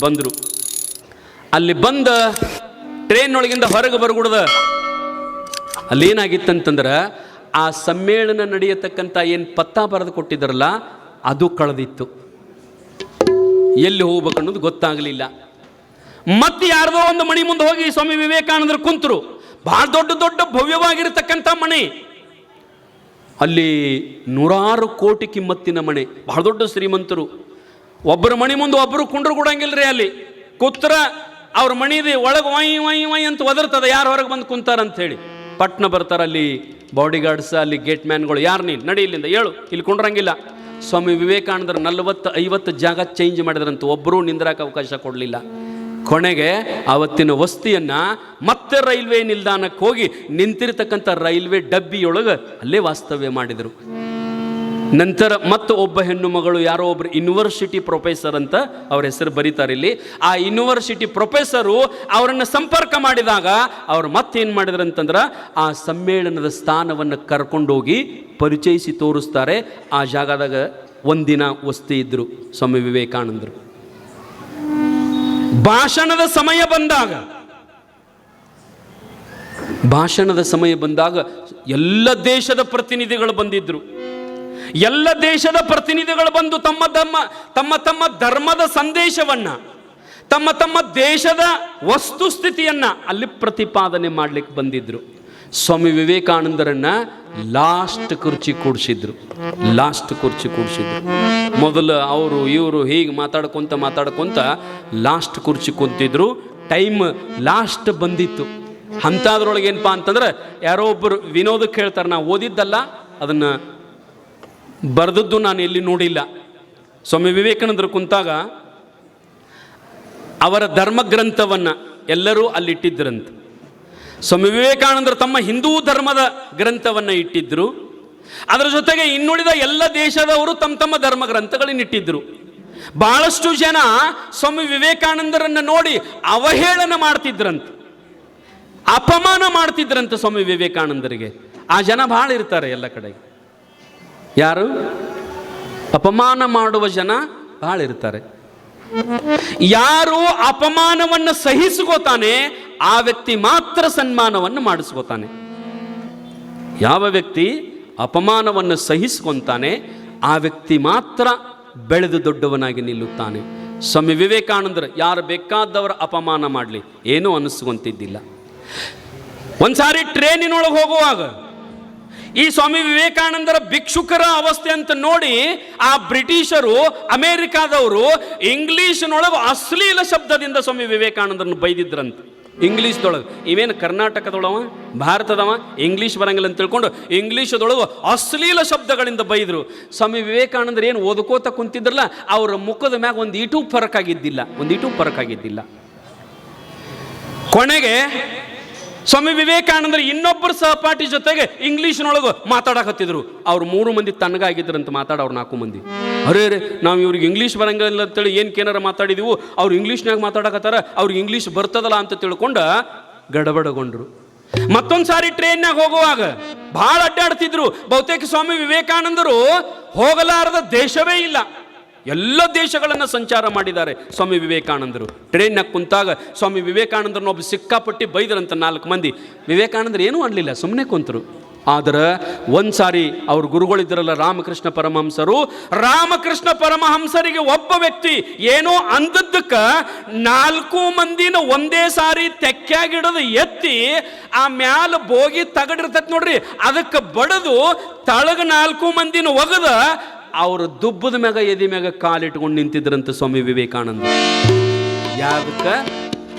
ಬಂದರು. ಅಲ್ಲಿ ಬಂದ ಟ್ರೈನ್ ಒಳಗಿಂದ ಹೊರಗೆ ಬರ್ಗುಡ್ದ. ಅಲ್ಲೇನಾಗಿತ್ತಂತಂದ್ರೆ ಆ ಸಮ್ಮೇಳನ ನಡೆಯತಕ್ಕಂಥ ಏನು ಪತ್ತಾ ಬರೆದು ಕೊಟ್ಟಿದ್ದಾರಲ್ಲ ಅದು ಕಳೆದಿತ್ತು. ಎಲ್ಲಿ ಹೋಗ್ಬೇಕು ಅನ್ನೋದು ಗೊತ್ತಾಗಲಿಲ್ಲ. ಮತ್ತೆ ಯಾರ್ದೋ ಒಂದು ಮಣಿ ಮುಂದೆ ಹೋಗಿ ಸ್ವಾಮಿ ವಿವೇಕಾನಂದರು ಕುಂತರು. ಬಹಳ ದೊಡ್ಡ ದೊಡ್ಡ ಭವ್ಯವಾಗಿರತಕ್ಕಂಥ ಮಣಿ. ಅಲ್ಲಿ ನೂರಾರು ಕೋಟಿ ಕಿಮ್ಮತ್ತಿನ ಮಣಿ. ಬಹಳ ದೊಡ್ಡ ಶ್ರೀಮಂತರು. ಒಬ್ಬರ ಮಣಿ ಮುಂದೆ ಒಬ್ಬರು ಕುಂಡ್ರು ಕೊಡಂಗಿಲ್ರಿ ಅಲ್ಲಿ. ಕೂತ್ರ ಅವ್ರ ಮಣಿದಿ ಒಳಗೆ ವಾಯಿ ವಾಯಿ ವಾಯಿ ಅಂತ ಒದರ್ತದ, ಯಾರು ಹೊರಗೆ ಬಂದು ಕುಂತಾರ ಅಂತ ಹೇಳಿ ಪಟ್ನ ಬರ್ತಾರ ಅಲ್ಲಿ ಬಾಡಿ ಗಾರ್ಡ್ಸ್ ಅಲ್ಲಿ ಗೇಟ್ ಮ್ಯಾನ್ಗಳು ಯಾರು ನೀನು? ನಡಿ ಇಲ್ಲಿಂದ, ಹೇಳು, ಇಲ್ಲಿ ಕುಂಡ್ರಂಗಿಲ್ಲ. ಸ್ವಾಮಿ ವಿವೇಕಾನಂದರು ನಲ್ವತ್ತು ಐವತ್ತು ಜಾಗ ಚೇಂಜ್ ಮಾಡಿದ್ರಂತ ಒಬ್ಬರೂ ನಿಂದ್ರಕ್ಕೆ ಅವಕಾಶ ಕೊಡಲಿಲ್ಲ. ಕೊನೆಗೆ ಆವತ್ತಿನ ವಸ್ತಿಯನ್ನ ಮತ್ತೆ ರೈಲ್ವೆ ನಿಲ್ದಾಣಕ್ಕೆ ಹೋಗಿ ನಿಂತಿರ್ತಕ್ಕಂಥ ರೈಲ್ವೆ ಡಬ್ಬಿಯೊಳಗೆ ಅಲ್ಲೇ ವಾಸ್ತವ್ಯ ಮಾಡಿದರು. ನಂತರ ಮತ್ತು ಒಬ್ಬ ಹೆಣ್ಣು ಮಗಳು, ಯಾರೋ ಒಬ್ಬರು ಯೂನಿವರ್ಸಿಟಿ ಪ್ರೊಫೆಸರ್ ಅಂತ ಅವ್ರ ಹೆಸರು ಬರೀತಾರೆ ಇಲ್ಲಿ. ಆ ಯೂನಿವರ್ಸಿಟಿ ಪ್ರೊಫೆಸರು ಅವರನ್ನು ಸಂಪರ್ಕ ಮಾಡಿದಾಗ ಅವ್ರು ಮತ್ತೇನು ಮಾಡಿದ್ರು ಅಂತಂದ್ರೆ ಆ ಸಮ್ಮೇಳನದ ಸ್ಥಾನವನ್ನು ಕರ್ಕೊಂಡೋಗಿ ಪರಿಚಯಿಸಿ ತೋರಿಸ್ತಾರೆ. ಆ ಜಾಗದಾಗ ಒಂದಿನ ವಸ್ತಿ ಇದ್ದರು ಸ್ವಾಮಿ ವಿವೇಕಾನಂದರು. ಭಾಷಣದ ಸಮಯ ಬಂದಾಗ, ಭಾಷಣದ ಸಮಯ ಬಂದಾಗ ಎಲ್ಲ ದೇಶದ ಪ್ರತಿನಿಧಿಗಳು ಬಂದಿದ್ರು. ಎಲ್ಲ ದೇಶದ ಪ್ರತಿನಿಧಿಗಳು ಬಂದು ತಮ್ಮ ತಮ್ಮ ತಮ್ಮ ತಮ್ಮ ಧರ್ಮದ ಸಂದೇಶವನ್ನ, ತಮ್ಮ ತಮ್ಮ ದೇಶದ ವಸ್ತುಸ್ಥಿತಿಯನ್ನ ಅಲ್ಲಿ ಪ್ರತಿಪಾದನೆ ಮಾಡಲಿಕ್ಕೆ ಬಂದಿದ್ರು. ಸ್ವಾಮಿ ವಿವೇಕಾನಂದರನ್ನ ಲಾಸ್ಟ್ ಕುರ್ಚಿ ಕೂಡಿಸಿದ್ರು. ಲಾಸ್ಟ್ ಕುರ್ಚಿ ಕೂಡಿಸಿದ್ರು. ಮೊದಲು ಅವರು, ಇವರು ಹೀಗೆ ಮಾತಾಡ್ಕೊಂತ ಮಾತಾಡ್ಕೊಂತ ಲಾಸ್ಟ್ ಕುರ್ಚಿ ಕುಂತಿದ್ರು. ಟೈಮ್ ಲಾಸ್ಟ್ ಬಂದಿತ್ತು. ಅಂಥದ್ರೊಳಗೆ ಏನಪ್ಪಾ ಅಂತಂದ್ರೆ, ಯಾರೋ ಒಬ್ಬರು ವಿನೋದಕ್ಕೆ ಹೇಳ್ತಾರೆ ನಾವು ಓದಿದ್ದಲ್ಲ, ಅದನ್ನು ಬರೆದದ್ದು ನಾನು ಎಲ್ಲಿ ನೋಡಿಲ್ಲ. ಸ್ವಾಮಿ ವಿವೇಕಾನಂದರು ಕುಂತಾಗ, ಅವರ ಧರ್ಮಗ್ರಂಥವನ್ನು ಎಲ್ಲರೂ ಅಲ್ಲಿಟ್ಟಿದ್ದರಂತೆ ಸ್ವಾಮಿ ವಿವೇಕಾನಂದರು ತಮ್ಮ ಹಿಂದೂ ಧರ್ಮದ ಗ್ರಂಥವನ್ನು ಇಟ್ಟಿದ್ದರು ಅದರ ಜೊತೆಗೆ ಇನ್ನುಳಿದ ಎಲ್ಲ ದೇಶದವರು ತಮ್ಮ ತಮ್ಮ ಧರ್ಮ ಗ್ರಂಥಗಳನ್ನ ಇಟ್ಟಿದ್ದರು ಬಹಳಷ್ಟು ಜನ ಸ್ವಾಮಿ ವಿವೇಕಾನಂದರನ್ನು ನೋಡಿ ಅವಹೇಳನ ಮಾಡ್ತಿದ್ರಂತೆ. ಅಪಮಾನ ಮಾಡ್ತಿದ್ರಂತೆ ಸ್ವಾಮಿ ವಿವೇಕಾನಂದರಿಗೆ. ಆ ಜನ ಭಾಳ ಇರ್ತಾರೆ ಎಲ್ಲ ಕಡೆ ಯಾರು? ಅಪಮಾನ ಮಾಡುವ ಜನ ಭಾಳ ಇರ್ತಾರೆ ಯಾರು ಅಪಮಾನವನ್ನು ಸಹಿಸ್ಕೋತಾನೆ, ಆ ವ್ಯಕ್ತಿ ಮಾತ್ರ ಸನ್ಮಾನವನ್ನು ಮಾಡಿಸ್ಕೋತಾನೆ. ಯಾವ ವ್ಯಕ್ತಿ ಅಪಮಾನವನ್ನು ಸಹಿಸ್ಕೊಂತಾನೆ, ಆ ವ್ಯಕ್ತಿ ಮಾತ್ರ ಬೆಳೆದು ದೊಡ್ಡವನಾಗಿ ನಿಲ್ಲುತ್ತಾನೆ. ಸ್ವಾಮಿ ವಿವೇಕಾನಂದರು, ಯಾರು ಬೇಕಾದವರ ಅಪಮಾನ ಮಾಡಲಿ, ಏನೂ ಅನ್ನಿಸ್ಕೊಂತಿದ್ದಿಲ್ಲ ಒಂದ್ಸಾರಿ ಟ್ರೇನಿನೊಳಗೆ ಹೋಗುವಾಗ ಈ ಸ್ವಾಮಿ ವಿವೇಕಾನಂದರ ಭಿಕ್ಷುಕರ ಅವಸ್ಥೆ ಅಂತ ನೋಡಿ ಆ ಬ್ರಿಟಿಷರು, ಅಮೇರಿಕಾದವರು ಇಂಗ್ಲಿಷ್ನೊಳಗೆ ಅಶ್ಲೀಲ ಶಬ್ದದಿಂದ ಸ್ವಾಮಿ ವಿವೇಕಾನಂದರನ್ನು ಬೈದಿದ್ರಂತ. ಇಂಗ್ಲೀಷ್ದೊಳಗೆ. ಇವೇನು ಕರ್ನಾಟಕದೊಳವ? ಭಾರತದವ? ಇಂಗ್ಲೀಷ್ ಬರಂಗಿಲ್ಲ ಅಂತ ತಿಳ್ಕೊಂಡು ಇಂಗ್ಲೀಷದೊಳಗೆ ಅಶ್ಲೀಲ ಶಬ್ದಗಳಿಂದ ಬೈದರು. ಸ್ವಾಮಿ ವಿವೇಕಾನಂದರು ಏನು ಓದ್ಕೋತ ಕುಂತಿದ್ರಲ್ಲ, ಅವರ ಮುಖದ ಮ್ಯಾಗ ಒಂದು ಇಟು ಫರಕ್ ಆಗಿದ್ದಿಲ್ಲ ಒಂದು ಇಟೂ ಫರಕ್ ಆಗಿದ್ದಿಲ್ಲ ಕೊನೆಗೆ ಸ್ವಾಮಿ ವಿವೇಕಾನಂದರು ಇನ್ನೊಬ್ಬರು ಸಹಪಾಠಿ ಜೊತೆಗೆ ಇಂಗ್ಲೀಷ್ನೊಳಗೆ ಮಾತಾಡಕತ್ತಿದ್ರು. ಅವ್ರು ಮೂರು ಮಂದಿ ತಣ್ಣಗಾಗಿದ್ರಂತ ಮಾತಾಡೋರು ನಾಲ್ಕು ಮಂದಿ. ಅರೇ ರೇ ನಾವು ಇವ್ರಿಗೆ ಇಂಗ್ಲೀಷ್ ಬರಂಗಿಲ್ಲ ಅಂತೇಳಿ ಏನು ಕೇನಾರ ಮಾತಾಡಿದೀವು, ಅವ್ರು ಇಂಗ್ಲೀಷ್ನಾಗ ಮಾತಾಡಕತ್ತಾರ, ಅವ್ರಿಗೆ ಇಂಗ್ಲೀಷ್ ಬರ್ತದಲ್ಲ ಅಂತ ತಿಳ್ಕೊಂಡ ಗಡಬಡಗೊಂಡ್ರು. ಮತ್ತೊಂದು ಸಾರಿ ಟ್ರೈನ್ನಾಗ ಹೋಗುವಾಗ ಭಾಳ ಅಡ್ಡಾಡ್ತಿದ್ರು. ಬಹುತೇಕ ಸ್ವಾಮಿ ವಿವೇಕಾನಂದರು ಹೋಗಲಾರದ ದೇಶವೇ ಇಲ್ಲ. ಎಲ್ಲ ದೇಶಗಳನ್ನು ಸಂಚಾರ ಮಾಡಿದ್ದಾರೆ. ಸ್ವಾಮಿ ವಿವೇಕಾನಂದರು. ಟ್ರೈನ್ನಾಗ ಕುಂತಾಗ ಸ್ವಾಮಿ ವಿವೇಕಾನಂದರನ್ನ ಒಬ್ಬ ಸಿಕ್ಕಾಪಟ್ಟಿ ಬೈದರಂತ ನಾಲ್ಕು ಮಂದಿ. ವಿವೇಕಾನಂದರು ಏನೂ ಅನ್ನಲಿಲ್ಲ ಸುಮ್ಮನೆ ಕುಂತರು. ಆದರೆ ಒಂದು ಸಾರಿ ಅವ್ರ ಗುರುಗಳಿದ್ದರಲ್ಲ ರಾಮಕೃಷ್ಣ ಪರಮಹಂಸರು, ರಾಮಕೃಷ್ಣ ಪರಮಹಂಸರಿಗೆ ಒಬ್ಬ ವ್ಯಕ್ತಿ ಏನೋ ಅಂದದ್ದಕ್ಕೆ ನಾಲ್ಕು ಮಂದಿನ ಒಂದೇ ಸಾರಿ ತೆಕ್ಕಾಗಿಡದು ಎತ್ತಿ ಆ ಮ್ಯಾಲ ಬೋಗಿ ತಗಡಿರ್ತೈತೆ ನೋಡ್ರಿ. ಅದಕ್ಕೆ ಬಡದು ತಳಗ ನಾಲ್ಕು ಮಂದಿನ ಒಗದ ಅವರು ದುಬ್ಬದ ಮ್ಯಾಗ, ಎದಿ ಮ್ಯಾಗ ಕಾಲಿಟ್ಕೊಂಡು ನಿಂತಿದ್ರಂತ ಸ್ವಾಮಿ ವಿವೇಕಾನಂದ. ಯಾವ್ದಕ್ಕ?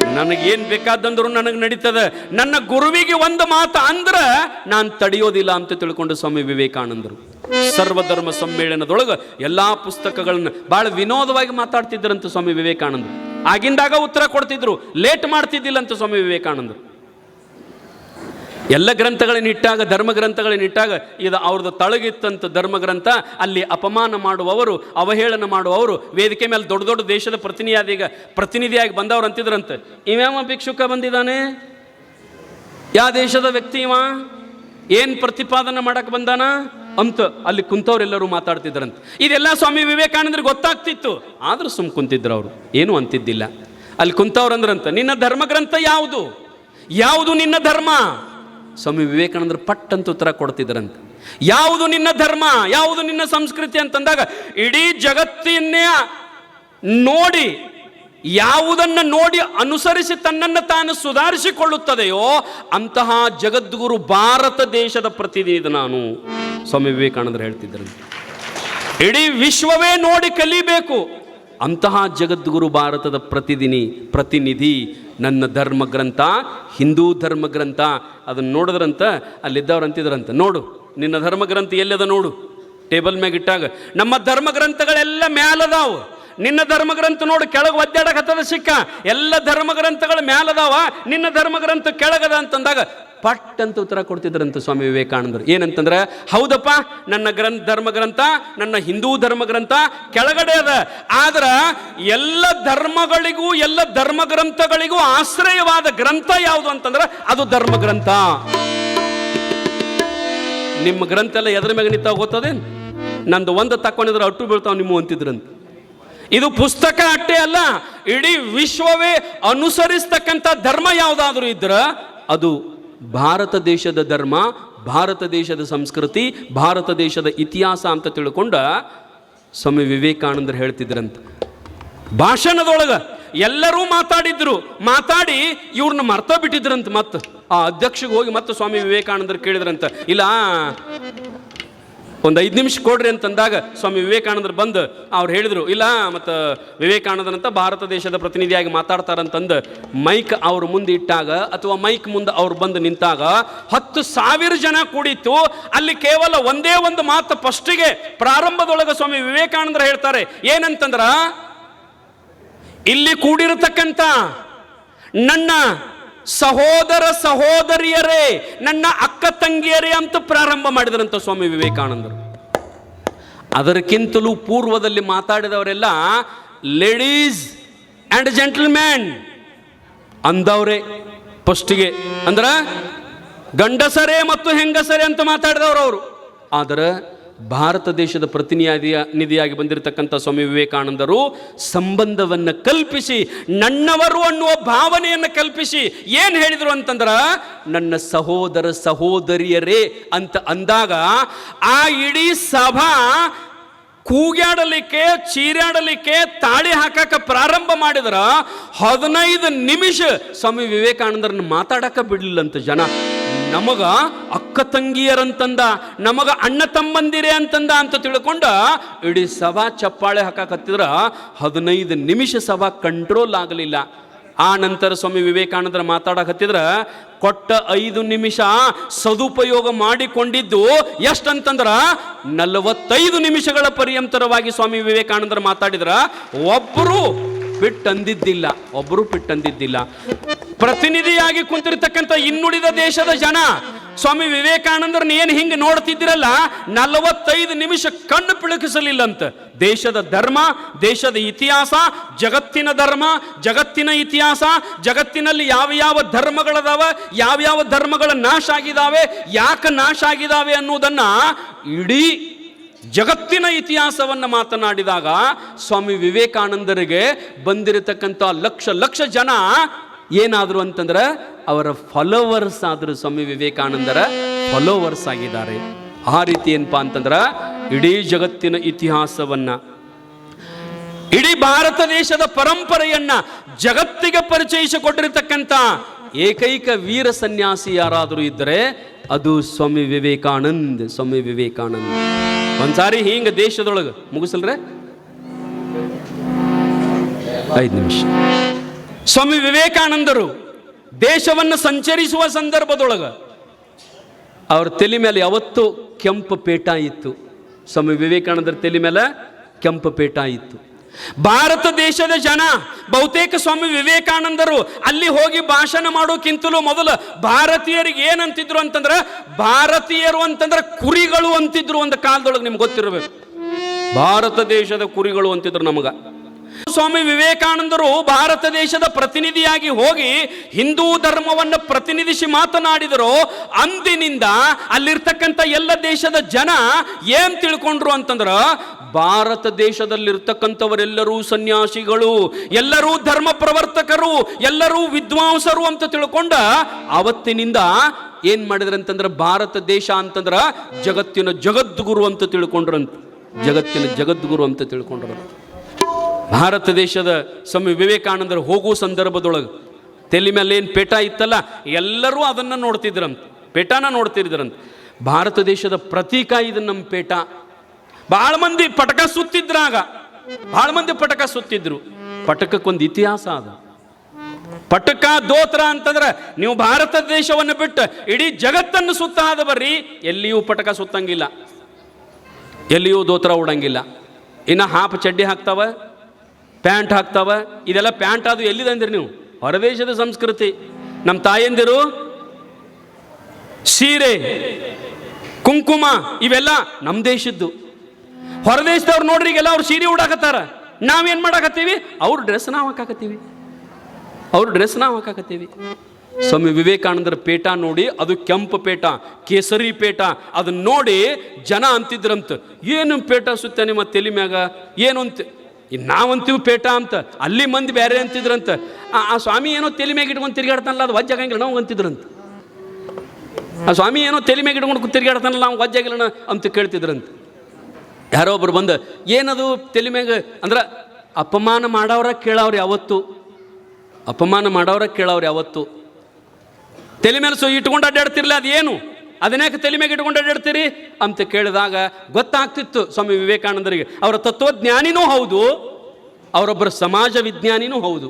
ನನಗೇನು ಬೇಕಾದಂದ್ರು ನನಗೆ ನಡೀತದ. ನನ್ನ ಗುರುವಿಗೆ ಒಂದು ಮಾತು ಅಂದ್ರ ನಾನು ತಡೆಯೋದಿಲ್ಲ ಅಂತ ತಿಳ್ಕೊಂಡು ಸ್ವಾಮಿ ವಿವೇಕಾನಂದರು. ಸರ್ವಧರ್ಮ ಸಮ್ಮೇಳನದೊಳಗೆ ಎಲ್ಲಾ ಪುಸ್ತಕಗಳನ್ನು ಬಹಳ ವಿನೋದವಾಗಿ ಮಾತಾಡ್ತಿದ್ರಂತ ಸ್ವಾಮಿ ವಿವೇಕಾನಂದರು. ಆಗಿಂದಾಗ ಉತ್ತರ ಕೊಡ್ತಿದ್ರು, ಲೇಟ್ ಮಾಡ್ತಿದ್ದಿಲ್ಲ ಅಂತ ಸ್ವಾಮಿ ವಿವೇಕಾನಂದರು. ಎಲ್ಲ ಗ್ರಂಥಗಳನ್ನಿಟ್ಟಾಗ ಧರ್ಮ ಗ್ರಂಥಗಳನ್ನಿಟ್ಟಾಗ ಇದು ಅವ್ರದ್ದು ತಳಗಿತ್ತಂತ ಧರ್ಮ ಗ್ರಂಥ, ಅಲ್ಲಿ ಅಪಮಾನ ಮಾಡುವವರು, ಅವಹೇಳನ ಮಾಡುವವರು, ವೇದಿಕೆ ಮೇಲೆ ದೊಡ್ಡ ದೊಡ್ಡ ದೇಶದ ಪ್ರತಿನಿಧಿಯಾದೀಗ ಪ್ರತಿನಿಧಿಯಾಗಿ ಬಂದವರು ಅಂತಿದ್ರಂತೆ. ಇವ್ಯಾವ ಭಿಕ್ಷುಕ ಬಂದಿದ್ದಾನೆ? ಯಾವ ದೇಶದ ವ್ಯಕ್ತಿ ಇವ? ಏನು ಪ್ರತಿಪಾದನೆ ಮಾಡಕ್ಕೆ ಬಂದಾನ? ಅಂತ ಅಲ್ಲಿ ಕುಂತವ್ರೆಲ್ಲರೂ ಮಾತಾಡ್ತಿದ್ರಂತ. ಇದೆಲ್ಲ ಸ್ವಾಮಿ ವಿವೇಕಾನಂದರಿಗೆ ಗೊತ್ತಾಗ್ತಿತ್ತು. ಆದರೂ ಸುಮ್ ಕುಂತಿದ್ರು ಅವರು. ಏನೂ ಅಂತಿದ್ದಿಲ್ಲ. ಅಲ್ಲಿ ಕುಂತವ್ರಂದ್ರಂತ, ನಿನ್ನ ಧರ್ಮಗ್ರಂಥ ಯಾವುದು? ಯಾವುದು ನಿನ್ನ ಧರ್ಮ? ಸ್ವಾಮಿ ವಿವೇಕಾನಂದರು ಪಟ್ಟಂತ ಉತ್ತರ ಕೊಡ್ತಿದ್ರಂತೆ ಯಾವುದು ನಿನ್ನ ಧರ್ಮ, ಯಾವುದು ನಿನ್ನ ಸಂಸ್ಕೃತಿ ಅಂತಂದಾಗ ಇಡೀ ಜಗತ್ತಿನ್ನೇ ನೋಡಿ, ಯಾವುದನ್ನ ನೋಡಿ ಅನುಸರಿಸಿ ತನ್ನನ್ನು ತಾನು ಸುಧಾರಿಸಿಕೊಳ್ಳುತ್ತದೆಯೋ ಅಂತಹ ಜಗದ್ಗುರು ಭಾರತ ದೇಶದ ಪ್ರತಿನಿಧಿ ನಾನು, ಸ್ವಾಮಿ ವಿವೇಕಾನಂದರು ಹೇಳ್ತಿದ್ದರು ಇಡೀ ವಿಶ್ವವೇ ನೋಡಿ ಕಲಿಬೇಕು ಅಂತಹ ಜಗದ್ಗುರು ಭಾರತದ ಪ್ರತಿದಿನಿ, ಪ್ರತಿನಿಧಿ ನನ್ನ ಧರ್ಮ ಗ್ರಂಥ ಹಿಂದೂ ಧರ್ಮ ಗ್ರಂಥ ಅದನ್ನು ನೋಡಿದ್ರಂತ ಅಲ್ಲಿದ್ದವ್ರು ಅಂತಿದ್ರಂತ. ನೋಡು, ನಿನ್ನ ಧರ್ಮ ಗ್ರಂಥ ಎಲ್ಲದ ನೋಡು? ಟೇಬಲ್ ಮ್ಯಾಗ ಇಟ್ಟಾಗ, ನಮ್ಮ ಧರ್ಮ ಗ್ರಂಥಗಳೆಲ್ಲ ಮ್ಯಾಲದಾವು. ನಿನ್ನ ಧರ್ಮ ಗ್ರಂಥ ನೋಡು, ಕೆಳಗೆ ಒದ್ದಾಡಕತ್ತದ ಸಿಕ್ಕ. ಎಲ್ಲ ಧರ್ಮ ಗ್ರಂಥಗಳು ಮ್ಯಾಲದಾವ. ನಿನ್ನ ಧರ್ಮ ಗ್ರಂಥ ಕೆಳಗದ ಅಂತಂದಾಗ ಪಟ್ ಅಂತ ಉತ್ತರ ಕೊಡ್ತಿದ್ರಂತ ಸ್ವಾಮಿ ವಿವೇಕಾನಂದರು. ಏನಂತಂದ್ರೆ, ಹೌದಪ್ಪ, ನನ್ನ ಗ್ರಂಥ ಧರ್ಮ ಗ್ರಂಥ ನನ್ನ ಹಿಂದೂ ಧರ್ಮ ಗ್ರಂಥ ಕೆಳಗಡೆ ಅದ. ಆದ್ರ ಎಲ್ಲ ಧರ್ಮಗಳಿಗೂ, ಎಲ್ಲ ಧರ್ಮ ಗ್ರಂಥಗಳಿಗೂ ಆಶ್ರಯವಾದ ಗ್ರಂಥ ಯಾವುದು ಅಂತಂದ್ರೆ, ಅದು ಧರ್ಮ ಗ್ರಂಥ ನಿಮ್ಮ ಗ್ರಂಥ ಎಲ್ಲ ಎದ್ರ ಮ್ಯಾಗ ನಿಂತಾವ ಗೊತ್ತದೇನು? ನಂದು ಒಂದು ತಕ್ಕೊಂಡಿದ್ರೆ ಅಟ್ಟು ಬೀಳ್ತಾವ ನಿಮ್ಮ ಅಂತಿದ್ರಂತ. ಇದು ಪುಸ್ತಕ ಅಟ್ಟೆ ಅಲ್ಲ, ಇಡೀ ವಿಶ್ವವೇ ಅನುಸರಿಸ್ತಕ್ಕಂಥ ಧರ್ಮ ಯಾವುದಾದ್ರೂ ಇದ್ರ ಅದು ಭಾರತ ದೇಶದ ಧರ್ಮ, ಭಾರತ ದೇಶದ ಸಂಸ್ಕೃತಿ, ಭಾರತ ದೇಶದ ಇತಿಹಾಸ ಅಂತ ತಿಳ್ಕೊಂಡ ಸ್ವಾಮಿ ವಿವೇಕಾನಂದರು ಹೇಳ್ತಿದ್ರಂತ. ಭಾಷಣದೊಳಗ ಎಲ್ಲರೂ ಮಾತಾಡಿದ್ರು. ಮಾತಾಡಿ ಇವ್ರನ್ನ ಮರ್ತ ಬಿಟ್ಟಿದ್ರಂತ ಮತ್ತೆ ಆ ಅಧ್ಯಕ್ಷಗೆ ಹೋಗಿ ಮತ್ತೆ ಸ್ವಾಮಿ ವಿವೇಕಾನಂದರು ಕೇಳಿದ್ರಂತ. ಇಲ್ಲ ಒಂದು ಐದು ನಿಮಿಷ ಕೊಡ್ರಿ ಅಂತಂದಾಗ ಸ್ವಾಮಿ ವಿವೇಕಾನಂದರು ಬಂದು ಅವ್ರು ಹೇಳಿದರು, ಇಲ್ಲ, ಮತ್ತು ವಿವೇಕಾನಂದರಂತ ಭಾರತ ದೇಶದ ಪ್ರತಿನಿಧಿಯಾಗಿ ಮಾತಾಡ್ತಾರಂತಂದು ಮೈಕ್ ಅವ್ರ ಮುಂದೆ ಇಟ್ಟಾಗ ಅಥವಾ ಮೈಕ್ ಮುಂದೆ ಅವ್ರು ಬಂದು ನಿಂತಾಗ ಹತ್ತು ಸಾವಿರ ಜನ ಕೂಡಿತ್ತು. ಅಲ್ಲಿ ಕೇವಲ ಒಂದೇ ಒಂದು ಮಾತು ಫಸ್ಟಿಗೆ ಪ್ರಾರಂಭದೊಳಗೆ ಸ್ವಾಮಿ ವಿವೇಕಾನಂದರು ಹೇಳ್ತಾರೆ, ಏನಂತಂದ್ರ, ಇಲ್ಲಿ ಕೂಡಿರತಕ್ಕಂಥ ನನ್ನ ಸಹೋದರ ಸಹೋದರಿಯರೇ, ನನ್ನ ಅಕ್ಕ ತಂಗಿಯರೇ ಅಂತ ಪ್ರಾರಂಭ ಮಾಡಿದ್ರಂತ ಸ್ವಾಮಿ ವಿವೇಕಾನಂದರು. ಅದಕ್ಕಿಂತಲೂ ಪೂರ್ವದಲ್ಲಿ ಮಾತಾಡಿದವರೆಲ್ಲ ಲೇಡೀಸ್ ಆ್ಯಂಡ್ ಜೆಂಟಲ್ಮ್ಯಾನ್ ಅಂದವರೇ. ಫಸ್ಟಿಗೆ, ಅಂದ್ರೆ, ಗಂಡಸರೇ ಮತ್ತು ಹೆಂಗಸರೇ ಅಂತ ಮಾತಾಡಿದವರು ಅವರು ಆದರೆ ಭಾರತ ದೇಶದ ಪ್ರತಿನಿಧಿಯ ನಿಧಿಯಾಗಿ ಬಂದಿರತಕ್ಕಂಥ ಸ್ವಾಮಿ ವಿವೇಕಾನಂದರು ಸಂಬಂಧವನ್ನು ಕಲ್ಪಿಸಿ, ನನ್ನವರು ಅನ್ನುವ ಭಾವನೆಯನ್ನು ಕಲ್ಪಿಸಿ ಏನು ಹೇಳಿದರು ಅಂತಂದ್ರ, ನನ್ನ ಸಹೋದರ ಸಹೋದರಿಯರೇ ಅಂತ ಅಂದಾಗ, ಆ ಇಡೀ ಸಭಾ ಕೂಗ್ಯಾಡಲಿಕ್ಕೆ ಚೀರಾಡಲಿಕ್ಕೆ ತಾಳಿ ಹಾಕಕ್ಕೆ ಪ್ರಾರಂಭ ಮಾಡಿದ್ರ ಹದಿನೈದು ನಿಮಿಷ ಸ್ವಾಮಿ ವಿವೇಕಾನಂದರನ್ನು ಮಾತಾಡಕ್ಕೆ ಬಿಡಲಿಲ್ಲಂತ ಜನ. ನಮಗ ಅಕ್ಕ ತಂಗಿಯರಂತಂದ, ನಮಗ ಅಣ್ಣ ತಮ್ಮಂದಿರೆ ಅಂತಂದ ಅಂತ ತಿಳ್ಕೊಂಡ, ಇಡೀ ಸಭಾ ಚಪ್ಪಾಳೆ ಹಾಕಕತ್ತಿದ್ರ ಹದಿನೈದು ನಿಮಿಷ ಸಭಾ ಕಂಟ್ರೋಲ್ ಆಗಲಿಲ್ಲ. ಆ ನಂತರ ಸ್ವಾಮಿ ವಿವೇಕಾನಂದರ ಮಾತಾಡಕತ್ತಿದ್ರ, ಕೊಟ್ಟ ಐದು ನಿಮಿಷ ಸದುಪಯೋಗ ಮಾಡಿಕೊಂಡಿದ್ದು ಎಷ್ಟಂತಂದ್ರ ನಲವತ್ತೈದು ನಿಮಿಷಗಳ ಪರ್ಯಂತರವಾಗಿ ಸ್ವಾಮಿ ವಿವೇಕಾನಂದರ ಮಾತಾಡಿದ್ರ ಒಬ್ಬರು ಬಿಟ್ಟಂದಿದ್ದಿಲ್ಲ ಒಬ್ಬರು ಬಿಟ್ಟಂದಿದ್ದಿಲ್ಲ. ಪ್ರತಿನಿಧಿಯಾಗಿ ಕುಂತಿರ್ತಕ್ಕಂಥ ಇನ್ನುಳಿದ ದೇಶದ ಜನ, ಸ್ವಾಮಿ ವಿವೇಕಾನಂದರನ್ನ ಏನು ಹಿಂಗೆ ನೋಡ್ತಿದ್ದಿರಲ್ಲ, ನಲವತ್ತೈದು ನಿಮಿಷ ಕಣ್ಣು ಪಿಳುಕಿಸಲಿಲ್ಲಂತ. ದೇಶದ ಧರ್ಮ, ದೇಶದ ಇತಿಹಾಸ, ಜಗತ್ತಿನ ಧರ್ಮ, ಜಗತ್ತಿನ ಇತಿಹಾಸ, ಜಗತ್ತಿನಲ್ಲಿ ಯಾವ ಯಾವ ಧರ್ಮಗಳದಾವ, ಯಾವ ಯಾವ ಧರ್ಮಗಳ ನಾಶ ಆಗಿದಾವೆ, ಯಾಕೆ ನಾಶ ಆಗಿದಾವೆ ಅನ್ನೋದನ್ನ ಇಡೀ ಜಗತ್ತಿನ ಇತಿಹಾಸವನ್ನು ಮಾತನಾಡಿದಾಗ ಸ್ವಾಮಿ ವಿವೇಕಾನಂದರಿಗೆ ಬಂದಿರತಕ್ಕಂಥ ಲಕ್ಷ ಲಕ್ಷ ಜನ ಏನಾದರು ಅಂತಂದ್ರೆ ಅವರ ಫಾಲೋವರ್ಸ್ ಆದರೂ ಸ್ವಾಮಿ ವಿವೇಕಾನಂದರ ಫಾಲೋವರ್ಸ್ ಆಗಿದ್ದಾರೆ. ಆ ರೀತಿ ಏನಪ್ಪಾ ಅಂತಂದ್ರ ಇಡೀ ಜಗತ್ತಿನ ಇತಿಹಾಸವನ್ನ, ಇಡೀ ಭಾರತ ದೇಶದ ಪರಂಪರೆಯನ್ನ ಜಗತ್ತಿಗೆ ಪರಿಚಯಿಸಿಕೊಟ್ಟಿರತಕ್ಕಂಥ ಏಕೈಕ ವೀರ ಸನ್ಯಾಸಿ ಯಾರಾದರೂ ಇದ್ದರೆ ಅದು ಸ್ವಾಮಿ ವಿವೇಕಾನಂದ್ ಸ್ವಾಮಿ ವಿವೇಕಾನಂದ್. ಒಂದ್ಸಾರಿ ಹಿಂಗ ದೇಶದೊಳಗೆ ಮುಗಿಸಲ್ರೆ? ಐದು ನಿಮಿಷ. ಸ್ವಾಮಿ ವಿವೇಕಾನಂದರು ದೇಶವನ್ನು ಸಂಚರಿಸುವ ಸಂದರ್ಭದೊಳಗ ಅವ್ರ ತಲೆ ಮೇಲೆ ಯಾವತ್ತೂ ಕೆಂಪು ಪೇಟ ಇತ್ತು. ಸ್ವಾಮಿ ವಿವೇಕಾನಂದರ ತಲೆ ಮೇಲೆ ಕೆಂಪು ಪೇಟ ಇತ್ತು. ಭಾರತ ದೇಶದ ಜನ, ಬಹುತೇಕ ಸ್ವಾಮಿ ವಿವೇಕಾನಂದರು ಅಲ್ಲಿ ಹೋಗಿ ಭಾಷಣ ಮಾಡೋಕ್ಕಿಂತಲೂ ಮೊದಲು ಭಾರತೀಯರಿಗೆ ಏನಂತಿದ್ರು ಅಂತಂದ್ರೆ, ಭಾರತೀಯರು ಅಂತಂದ್ರೆ ಕುರಿಗಳು ಅಂತಿದ್ರು ಒಂದು ಕಾಲದೊಳಗೆ ನಿಮ್ಗೆ ಗೊತ್ತಿರಬೇಕು. ಭಾರತ ದೇಶದ ಕುರಿಗಳು ಅಂತಿದ್ರು ನಮಗ. ಸ್ವಾಮಿ ವಿವೇಕಾನಂದರು ಭಾರತ ದೇಶದ ಪ್ರತಿನಿಧಿಯಾಗಿ ಹೋಗಿ ಹಿಂದೂ ಧರ್ಮವನ್ನು ಪ್ರತಿನಿಧಿಸಿ ಮಾತನಾಡಿದರು. ಅಂದಿನಿಂದ ಅಲ್ಲಿರ್ತಕ್ಕಂಥ ಎಲ್ಲ ದೇಶದ ಜನ ಏನ್ ತಿಳ್ಕೊಂಡ್ರು ಅಂತಂದ್ರ, ಭಾರತ ದೇಶದಲ್ಲಿರ್ತಕ್ಕಂಥವರೆಲ್ಲರೂ ಸನ್ಯಾಸಿಗಳು, ಎಲ್ಲರೂ ಧರ್ಮ ಪ್ರವರ್ತಕರು, ಎಲ್ಲರೂ ವಿದ್ವಾಂಸರು ಅಂತ ತಿಳ್ಕೊಂಡ ಅವತ್ತಿನಿಂದ ಏನ್ ಮಾಡಿದ್ರಂತಂದ್ರ ಭಾರತ ದೇಶ ಅಂತಂದ್ರ ಜಗತ್ತಿನ ಜಗದ್ಗುರು ಅಂತ ತಿಳ್ಕೊಂಡ್ರಂತ. ಜಗತ್ತಿನ ಜಗದ್ಗುರು ಅಂತ ತಿಳ್ಕೊಂಡ್ರು ಭಾರತ ದೇಶದ ಸ್ವಾಮಿ ವಿವೇಕಾನಂದರು ಹೋಗುವ ಸಂದರ್ಭದೊಳಗೆ ತೆಲಿ ಮೇಲೆ ಏನು ಪೇಟ ಇತ್ತಲ್ಲ, ಎಲ್ಲರೂ ಅದನ್ನು ನೋಡ್ತಿದ್ರಂತ, ಪೇಟಾನ ನೋಡ್ತಿದ್ರಂತ. ಭಾರತ ದೇಶದ ಪ್ರತೀಕ ಇದು ನಮ್ಮ ಪೇಟ. ಭಾಳ ಮಂದಿ ಪಟಕ ಸುತ್ತಿದ್ರಾಗ, ಭಾಳ ಮಂದಿ ಪಟಕ ಸುತ್ತಿದ್ರು. ಪಟಕಕ್ಕೊಂದು ಇತಿಹಾಸ ಅದ. ಪಟಕ ದೋತ್ರ ಅಂತಂದ್ರೆ ನೀವು ಭಾರತ ದೇಶವನ್ನು ಬಿಟ್ಟು ಇಡೀ ಜಗತ್ತನ್ನು ಸುತ್ತ ಆದ ಬರ್ರಿ, ಎಲ್ಲಿಯೂ ಪಟಕ ಸುತ್ತಂಗಿಲ್ಲ. ಎಲ್ಲಿಯೂ ದೋತ್ರ ಉಡಂಗಿಲ್ಲ. ಇನ್ನು ಹಾಪ ಚಡ್ಡಿ ಹಾಕ್ತಾವ? ಪ್ಯಾಂಟ್ ಹಾಕ್ತಾವ? ಇದೆಲ್ಲ ಪ್ಯಾಂಟ್ ಅದು ಎಲ್ಲಿದೆ ಅಂದಿರಿ ನೀವು? ಹೊರದೇಶದ ಸಂಸ್ಕೃತಿ. ನಮ್ಮ ತಾಯಂದಿರು ಸೀರೆ, ಕುಂಕುಮ, ಇವೆಲ್ಲ ನಮ್ಮ ದೇಶದ್ದು. ಹೊರದೇಶದವ್ರು ನೋಡ್ರಿ ಈಗೆಲ್ಲ ಅವ್ರು ಸೀರೆ ಉಡಾಕತ್ತಾರ. ನಾವೇನು ಮಾಡಾಕತ್ತೀವಿ? ಅವ್ರ ಡ್ರೆಸ್ ನಾವು ಹಾಕಾಕತ್ತೀವಿ. ಅವ್ರ ಡ್ರೆಸ್ ನಾವು ಹಾಕಾಕತ್ತೀವಿ. ಸ್ವಾಮಿ ವಿವೇಕಾನಂದರ ಪೇಟ ನೋಡಿ, ಅದು ಕೆಂಪು ಪೇಟ, ಕೇಸರಿ ಪೇಟ ಅದನ್ನ ನೋಡಿ ಜನ ಅಂತಿದ್ರಂತ. ಏನು ಪೇಟ ಸುತ್ತ ನಿಮ್ಮ ತಲೆ ಮ್ಯಾಗ? ಏನು ಅಂತ ಇನ್ನು ನಾವಂತೀವಿ ಪೇಟ ಅಂತ, ಅಲ್ಲಿ ಮಂದಿ ಬೇರೆ ಅಂತಿದ್ರಂತ. ಆ ಸ್ವಾಮಿ ಏನೋ ತಲೆ ಮ್ಯಾಗ ಇಟ್ಕೊಂಡು ತಿರುಗಾಡ್ತಾನಲ್ಲ, ಅದು ವಜ್ಜಾಗಂಗಿಲ್ಲ ನಾವು ಅಂತಿದ್ರಂತ. ಆ ಸ್ವಾಮಿ ಏನೋ ತಲೆ ಮ್ಯಾಗ ಇಟ್ಕೊಂಡು ತಿರುಗಾಡ್ತಾನಲ್ಲ, ನಾವು ವಜ್ಜಾಗಿಲ್ಲಣ ಅಂತ ಕೇಳ್ತಿದ್ರಂತ. ಯಾರೋ ಒಬ್ರು ಬಂದು, ಏನದು ತಲೆ ಮ್ಯಾಗ? ಅಂದ್ರೆ, ಅಪಮಾನ ಮಾಡೋರ ಕೇಳೋರು ಯಾವತ್ತು? ಅಪಮಾನ ಮಾಡೋರ ಕೇಳೋರು ಯಾವತ್ತು? ತಲೆ ಮೇಲೆ ಸೊ ಇಟ್ಕೊಂಡು ಅದು ಅದೇನು? ಅದನ್ಯಾಕೆ ತಲೆ ಮೇಲೆ ಇಟ್ಕೊಂಡು ಅಡ್ಡಾಡ್ತೀರಿ ಅಂತ ಕೇಳಿದಾಗ ಗೊತ್ತಾಗ್ತಿತ್ತು ಸ್ವಾಮಿ ವಿವೇಕಾನಂದರಿಗೆ. ಅವರ ತತ್ವಜ್ಞಾನಿನೂ ಹೌದು, ಅವರೊಬ್ಬರ ಸಮಾಜ ವಿಜ್ಞಾನಿನೂ ಹೌದು.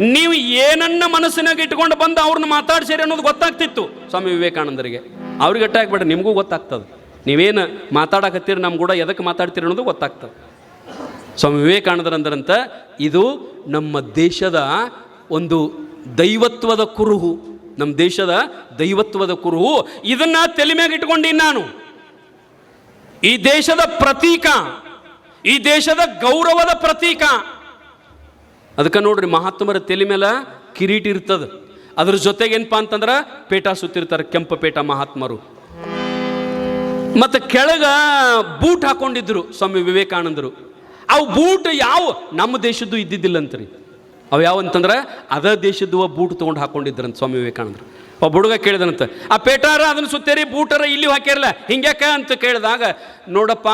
ನೀವು ಏನನ್ನ ಮನಸ್ಸಿನಾಗ ಇಟ್ಕೊಂಡು ಬಂದು ಅವ್ರನ್ನ ಮಾತಾಡ್ಸಿರಿ ಅನ್ನೋದು ಗೊತ್ತಾಗ್ತಿತ್ತು ಸ್ವಾಮಿ ವಿವೇಕಾನಂದರಿಗೆ. ಅವ್ರಿಗೆ ಅಟ್ಟಾಕ್ಬೇಡ ನಿಮಗೂ ಗೊತ್ತಾಗ್ತದೆ. ನೀವೇನು ಮಾತಾಡಕತ್ತೀರಿ ನಮ್ಮ ಕೂಡ ಎದಕ್ಕೆ ಮಾತಾಡ್ತೀರಿ ಅನ್ನೋದು ಗೊತ್ತಾಗ್ತದೆ. ಸ್ವಾಮಿ ವಿವೇಕಾನಂದರಂದ್ರಂತ, ಇದು ನಮ್ಮ ದೇಶದ ಒಂದು ದೈವತ್ವದ ಕುರುಹು. ನಮ್ಮ ದೇಶದ ದೈವತ್ವದ ಕುರುಹು, ಇದನ್ನ ತಲೆ ಮ್ಯಾಗ ಇಟ್ಕೊಂಡೀನಿ ನಾನು. ಈ ದೇಶದ ಪ್ರತೀಕ, ಈ ದೇಶದ ಗೌರವದ ಪ್ರತೀಕ. ಅದಕ್ಕೆ ನೋಡ್ರಿ, ಮಹಾತ್ಮರ ತಲೆ ಮೇಲೆ ಕಿರೀಟ ಇರ್ತದ. ಅದ್ರ ಜೊತೆಗೆ ಏನಪ್ಪಾ ಅಂತಂದ್ರೆ ಪೇಟ ಸುತ್ತಿರ್ತಾರೆ ಕೆಂಪ ಪೇಟ ಮಹಾತ್ಮರು. ಮತ್ತು ಕೆಳಗ ಬೂಟ್ ಹಾಕೊಂಡಿದ್ರು ಸ್ವಾಮಿ ವಿವೇಕಾನಂದರು. ಅವು ಬೂಟ್ ಯಾವ? ನಮ್ಮ ದೇಶದ್ದು ಇದ್ದಿದ್ದಿಲ್ಲಂತ್ರಿ. ಅವು ಯಾವಂತಂದ್ರೆ ಅದ ದೇಶದ್ದು ಬೂಟ್ ತೊಗೊಂಡು ಹಾಕೊಂಡಿದ್ರಂತ ಸ್ವಾಮಿ ವಿವೇಕಾನಂದರು. ಒಬ್ಬ ಹುಡುಗ ಕೇಳಿದನಂತ, ಆ ಪೇಟಾರ ಅದನ್ನು ಸುತ್ತೇರಿ, ಬೂಟರ ಇಲ್ಲಿ ಹಾಕ್ಯಾರಲ್ಲ, ಹಿಂಗ್ಯಾಕ? ಅಂತ ಕೇಳಿದಾಗ, ನೋಡಪ್ಪ,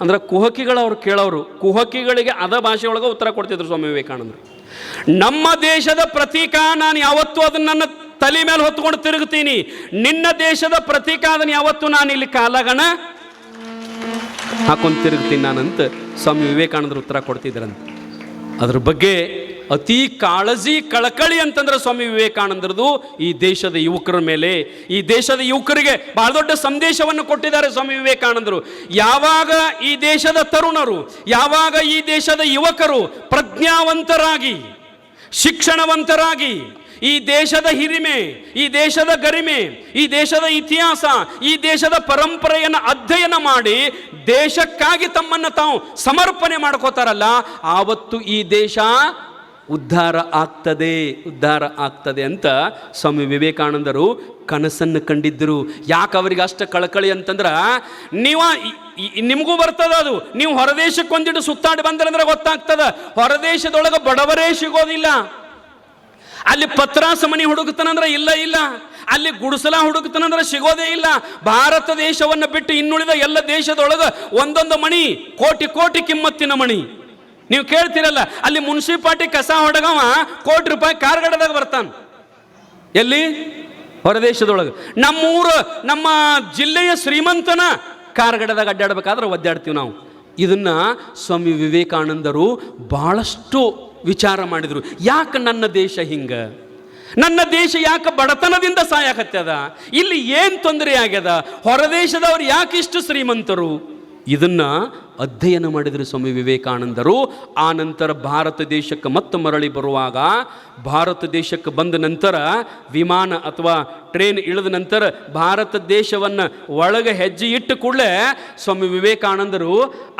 ಅಂದ್ರೆ ಕುಹಕಿಗಳು ಅವ್ರು ಕೇಳೋರು, ಕುಹಕಿಗಳಿಗೆ ಅದ ಭಾಷೆ ಒಳಗೆ ಉತ್ತರ ಕೊಡ್ತಿದ್ರು ಸ್ವಾಮಿ ವಿವೇಕಾನಂದರು. ನಮ್ಮ ದೇಶದ ಪ್ರತೀಕ ನಾನು ಯಾವತ್ತೂ ಅದನ್ನ ನನ್ನ ತಲೆ ಮೇಲೆ ಹೊತ್ಕೊಂಡು ತಿರುಗ್ತೀನಿ. ನಿನ್ನ ದೇಶದ ಪ್ರತೀಕ ಅದನ್ನು ಯಾವತ್ತೂ ನಾನು ಇಲ್ಲಿ ಕಾಲಗಣ ಹಾಕೊಂಡು ತಿರುಗ್ತೀನಿ ನಾನಂತ ಸ್ವಾಮಿ ವಿವೇಕಾನಂದರು ಉತ್ತರ ಕೊಡ್ತಿದ್ರಂತ. ಅದ್ರ ಬಗ್ಗೆ ಅತಿ ಕಾಳಜಿ, ಕಳಕಳಿ ಅಂತಂದ್ರೆ ಸ್ವಾಮಿ ವಿವೇಕಾನಂದರದು ಈ ದೇಶದ ಯುವಕರ ಮೇಲೆ. ಈ ದೇಶದ ಯುವಕರಿಗೆ ಬಹಳ ದೊಡ್ಡ ಸಂದೇಶವನ್ನು ಕೊಟ್ಟಿದ್ದಾರೆ ಸ್ವಾಮಿ ವಿವೇಕಾನಂದರು. ಯಾವಾಗ ಈ ದೇಶದ ತರುಣರು, ಯಾವಾಗ ಈ ದೇಶದ ಯುವಕರು ಪ್ರಜ್ಞಾವಂತರಾಗಿ, ಶಿಕ್ಷಣವಂತರಾಗಿ ಈ ದೇಶದ ಹಿರಿಮೆ, ಈ ದೇಶದ ಗರಿಮೆ, ಈ ದೇಶದ ಇತಿಹಾಸ, ಈ ದೇಶದ ಪರಂಪರೆಯನ್ನು ಅಧ್ಯಯನ ಮಾಡಿ ದೇಶಕ್ಕಾಗಿ ತಮ್ಮನ್ನು ತಾವು ಸಮರ್ಪಣೆ ಮಾಡ್ಕೋತಾರಲ್ಲ, ಆವತ್ತು ಈ ದೇಶ ಉದ್ಧಾರ ಆಗ್ತದೆ ಉದ್ಧಾರ ಆಗ್ತದೆ ಅಂತ ಸ್ವಾಮಿ ವಿವೇಕಾನಂದರು ಕನಸನ್ನು ಕಂಡಿದ್ದರು. ಯಾಕೆ ಅವರಿಗೆ ಅಷ್ಟು ಕಳಕಳಿ ಅಂತಂದ್ರೆ, ನೀವು ನಿಮಗೂ ಬರ್ತದ ಅದು. ನೀವು ಹೊರದೇಶಕ್ಕೆ ಒಂದಿಟ್ಟು ಸುತ್ತಾಡಿ ಬಂದ್ರಂದ್ರೆ ಗೊತ್ತಾಗ್ತದ. ಹೊರದೇಶದೊಳಗೆ ಬಡವರೇ ಸಿಗೋದಿಲ್ಲ. ಅಲ್ಲಿ ಪತ್ರಾಸ ಮನಿ ಹುಡುಕ್ತಾನಂದ್ರೆ ಇಲ್ಲ ಇಲ್ಲ. ಅಲ್ಲಿ ಗುಡಿಸಲ ಹುಡುಕ್ತಾನಂದ್ರೆ ಸಿಗೋದೇ ಇಲ್ಲ. ಭಾರತ ದೇಶವನ್ನು ಬಿಟ್ಟು ಇನ್ನುಳಿದ ಎಲ್ಲ ದೇಶದೊಳಗೆ ಒಂದೊಂದು ಮಣಿ, ಕೋಟಿ ಕೋಟಿ ಕಿಮ್ಮತ್ತಿನ ಮಣಿ. ನೀವು ಕೇಳ್ತಿರಲ್ಲ, ಅಲ್ಲಿ ಮುನ್ಸಿಪಾಲ್ಟಿ ಕಸ ಹೊಡಗವ ಕೋಟಿ ರೂಪಾಯಿ ಕಾರ್ಗಡದಾಗ ಬರ್ತಾನೆ. ಎಲ್ಲಿ? ಹೊರದೇಶದೊಳಗೆ. ನಮ್ಮೂರು, ನಮ್ಮ ಜಿಲ್ಲೆಯ ಶ್ರೀಮಂತನ ಕಾರ್ಗಡದಾಗ ಅಡ್ಡಾಡ್ಬೇಕಾದ್ರೆ ಒದ್ದಾಡ್ತೀವಿ ನಾವು. ಇದನ್ನು ಸ್ವಾಮಿ ವಿವೇಕಾನಂದರು ಬಹಳಷ್ಟು ವಿಚಾರ ಮಾಡಿದರು. ಯಾಕೆ ನನ್ನ ದೇಶ ಹಿಂಗೆ? ನನ್ನ ದೇಶ ಯಾಕೆ ಬಡತನದಿಂದ ಸಾಯಕತ್ತದ? ಇಲ್ಲಿ ಏನು ತೊಂದರೆ ಆಗ್ಯದ? ಹೊರದೇಶದವ್ರು ಯಾಕೆ ಇಷ್ಟು ಶ್ರೀಮಂತರು? ಇದನ್ನ ಅಧ್ಯಯನ ಮಾಡಿದರು ಸ್ವಾಮಿ ವಿವೇಕಾನಂದರು. ಆ ನಂತರ ಭಾರತ ದೇಶಕ್ಕೆ ಮತ್ತೆ ಮರಳಿ ಬರುವಾಗ, ಭಾರತ ದೇಶಕ್ಕೆ ಬಂದ ನಂತರ ವಿಮಾನ ಅಥವಾ ಟ್ರೈನ್ ಇಳಿದ ನಂತರ ಭಾರತ ದೇಶವನ್ನು ಒಳಗೆ ಹೆಜ್ಜೆ ಇಟ್ಟು ಕೂಡಲೇ ಸ್ವಾಮಿ ವಿವೇಕಾನಂದರು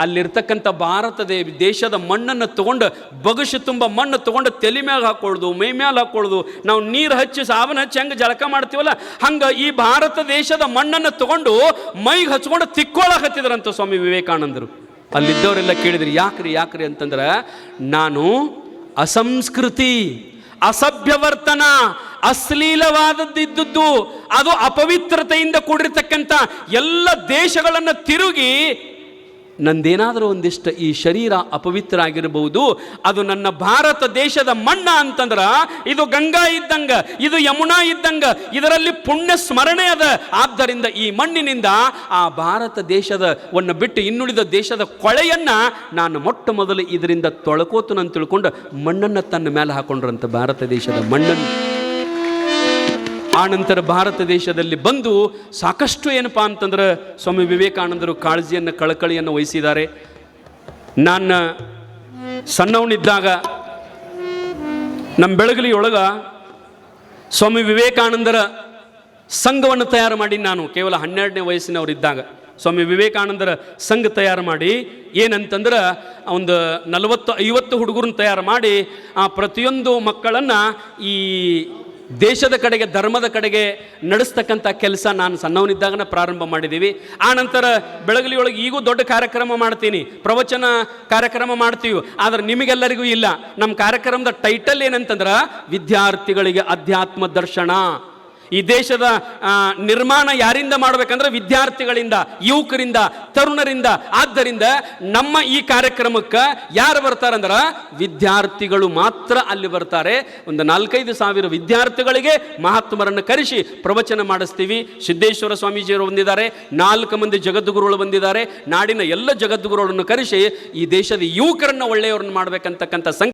ಅಲ್ಲಿರ್ತಕ್ಕಂಥ ಭಾರತ ದೇಶದ ಮಣ್ಣನ್ನು ತಗೊಂಡು, ಬಗಸು ತುಂಬ ಮಣ್ಣು ತಗೊಂಡು ತಲೆ ಮ್ಯಾಗ ಹಾಕೊಳ್ಳೋದು ಮೈ ಮ್ಯಾಲ ಹಾಕೊಳ್ಳೋದು ನಾವು ನೀರು ಹಚ್ಚಿ ಸಾಬನ್ ಹಚ್ಚಿ ಹಂಗೆ ಜಳಕ ಮಾಡ್ತೀವಲ್ಲ, ಹಂಗೆ ಈ ಭಾರತ ದೇಶದ ಮಣ್ಣನ್ನು ತಗೊಂಡು ಮೈಗೆ ಹಚ್ಕೊಂಡು ತಿಕ್ಕೊಳ್ಳಕತ್ತಿದ್ರಂತ ಸ್ವಾಮಿ ವಿವೇಕಾನಂದರು. ಅಲ್ಲಿದ್ದವರೆಲ್ಲ ಕೇಳಿದ್ರಿ, ಯಾಕ್ರಿ ಯಾಕ್ರಿ ಅಂತಂದ್ರೆ, ನಾನು ಅಸಂಸ್ಕೃತಿ, ಅಸಭ್ಯವರ್ತನ, ಅಶ್ಲೀಲವಾದದ್ದಿದ್ದದ್ದು, ಅದು ಅಪವಿತ್ರತೆಯಿಂದ ಕೂಡಿರ್ತಕ್ಕಂಥ ಎಲ್ಲ ದೇಶಗಳನ್ನು ತಿರುಗಿ ನಂದೇನಾದರೂ ಒಂದಿಷ್ಟು ಈ ಶರೀರ ಅಪವಿತ್ರ ಆಗಿರಬಹುದು ಅದು ನನ್ನ ಭಾರತ ದೇಶದ ಮಣ್ಣ ಅಂತಂದ್ರೆ, ಇದು ಗಂಗಾ ಇದ್ದಂಗ, ಇದು ಯಮುನಾ ಇದ್ದಂಗ, ಇದರಲ್ಲಿ ಪುಣ್ಯ ಸ್ಮರಣೆ ಅದ. ಆದ್ದರಿಂದ ಈ ಮಣ್ಣಿನಿಂದ ಆ ಭಾರತ ದೇಶದ ವನ್ನು ಬಿಟ್ಟು ಇನ್ನುಳಿದ ದೇಶದ ಕೊಳೆಯನ್ನ ನಾನು ಮೊಟ್ಟ ಮೊದಲು ಇದರಿಂದ ತೊಳ್ಕೋತು ನಾನು ತಿಳ್ಕೊಂಡು ಮಣ್ಣನ್ನು ತನ್ನ ಮೇಲೆ ಹಾಕೊಂಡ್ರಂತ ಭಾರತ ದೇಶದ ಮಣ್ಣನ್ನು. ಆ ನಂತರ ಭಾರತ ದೇಶದಲ್ಲಿ ಬಂದು ಸಾಕಷ್ಟು ಏನಪ್ಪ ಅಂತಂದ್ರೆ ಸ್ವಾಮಿ ವಿವೇಕಾನಂದರು ಕಾಳಜಿಯನ್ನು, ಕಳಕಳಿಯನ್ನು ವಹಿಸಿದ್ದಾರೆ. ನಾನು ಸಣ್ಣವನಿದ್ದಾಗ ನಮ್ಮ ಬೆಳಗಲಿಯೊಳಗ ಸ್ವಾಮಿ ವಿವೇಕಾನಂದರ ಸಂಘವನ್ನು ತಯಾರು ಮಾಡಿ ನಾನು. ಕೇವಲ ಹನ್ನೆರಡನೇ ವಯಸ್ಸಿನವರಿದ್ದಾಗ ಸ್ವಾಮಿ ವಿವೇಕಾನಂದರ ಸಂಘ ತಯಾರು ಮಾಡಿ ಏನಂತಂದ್ರೆ ಒಂದು ನಲವತ್ತು ಐವತ್ತು ಹುಡುಗರನ್ನ ತಯಾರು ಮಾಡಿ ಆ ಪ್ರತಿಯೊಂದು ಮಕ್ಕಳನ್ನು ಈ ದೇಶದ ಕಡೆಗೆ, ಧರ್ಮದ ಕಡೆಗೆ ನಡೆಸ್ತಕ್ಕಂಥ ಕೆಲಸ ನಾನು ಸಣ್ಣವನಿದ್ದಾಗನ ಪ್ರಾರಂಭ ಮಾಡಿದ್ದೀವಿ ಆ ನಂತರ ಬೆಳಗಲಿಯೊಳಗೆ ಈಗೂ ದೊಡ್ಡ ಕಾರ್ಯಕ್ರಮ ಮಾಡ್ತೀನಿ. ಪ್ರವಚನ ಕಾರ್ಯಕ್ರಮ ಮಾಡ್ತೀವಿ. ಆದರೆ ನಿಮಗೆಲ್ಲರಿಗೂ ಇಲ್ಲ. ನಮ್ಮ ಕಾರ್ಯಕ್ರಮದ ಟೈಟಲ್ ಏನಂತಂದ್ರೆ ವಿದ್ಯಾರ್ಥಿಗಳಿಗೆ ಅಧ್ಯಾತ್ಮ ದರ್ಶನ. ಈ ದೇಶದ ನಿರ್ಮಾಣ ಯಾರಿಂದ ಮಾಡಬೇಕಂದ್ರೆ ವಿದ್ಯಾರ್ಥಿಗಳಿಂದ, ಯುವಕರಿಂದ, ತರುಣರಿಂದ. ಆದ್ದರಿಂದ ನಮ್ಮ ಈ ಕಾರ್ಯಕ್ರಮಕ್ಕೆ ಯಾರು ಬರ್ತಾರಂದ್ರ ವಿದ್ಯಾರ್ಥಿಗಳು ಮಾತ್ರ ಅಲ್ಲಿ ಬರ್ತಾರೆ. ಒಂದು ನಾಲ್ಕೈದು ಸಾವಿರ ವಿದ್ಯಾರ್ಥಿಗಳಿಗೆ ಮಹಾತ್ಮರನ್ನು ಕರೆಸಿ ಪ್ರವಚನ ಮಾಡಿಸ್ತೀವಿ. ಸಿದ್ದೇಶ್ವರ ಸ್ವಾಮೀಜಿಯವರು ಬಂದಿದ್ದಾರೆ. ನಾಲ್ಕು ಮಂದಿ ಜಗದ್ಗುರುಗಳು ಬಂದಿದ್ದಾರೆ. ನಾಡಿನ ಎಲ್ಲ ಜಗದ್ಗುರುಗಳನ್ನು ಕರೆಸಿ ಈ ದೇಶದ ಯುವಕರನ್ನ ಒಳ್ಳೆಯವರನ್ನು ಮಾಡಬೇಕಂತಕ್ಕಂಥ ಸಂಕ